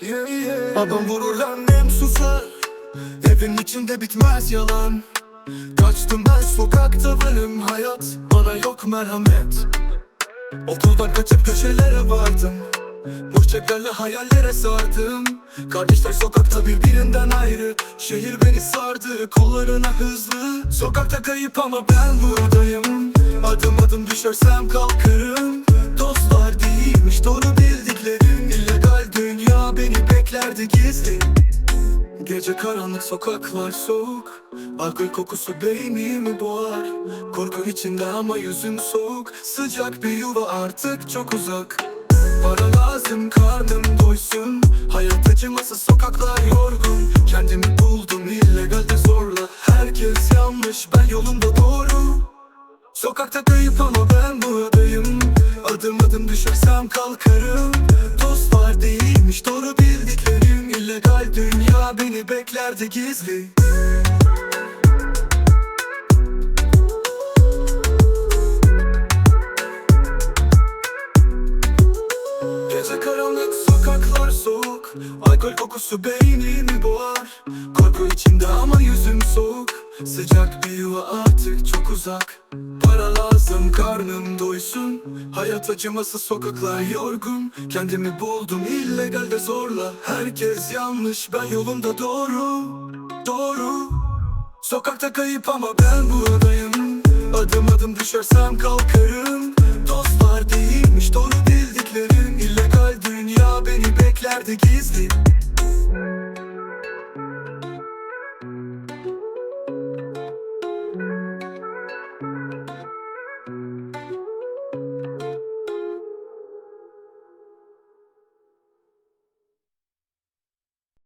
yeah. Babam vurur annem susar. Evin içinde bitmez yalan. Kaçtım ben sokakta varım hayat. Bana yok merhamet. Okuldan kaçıp köşelere vardım. Boş ceplerle hayallere sardım. Kardeşler sokakta birbirinden ayrı. Şehir beni sardı kollarına hızlı. Sokakta kayıp ama ben buradayım. Adım adım düşersem kalkarım Dostlar değilmiş doğru Gece karanlık sokaklar soğuk. Alkol kokusu beynimi boğar. Korku içinde ama yüzüm soğuk. Sıcak bir yuva artık çok uzak. Para lazım karnım doysun. Hayat acıması sokaklar yorgun. Kendimi buldum illegalde zorla. Herkes yanlış ben yolumda doğru. Sokakta kayıp ama ben buradayım Adım adım düşersem kalkarım. Dostlar değilmiş doğru bildiklerim beni beklerdi gizli Alkol kokusu beynimi boğar. Korku içimde ama yüzüm soğuk. Sıcak bir yuva artık çok uzak. Para lazım karnım doysun. Hayat acıması sokaklar yorgun. Kendimi buldum illegalde zorla. Herkes yanlış ben yolumda doğru. Doğru. Sokakta kayıp ama ben buradayım. Adım adım düşersem kalkarım. Dostlar değilmiş doğru bildiklerim. İllegal dünya beni beklerdi gizli Thank you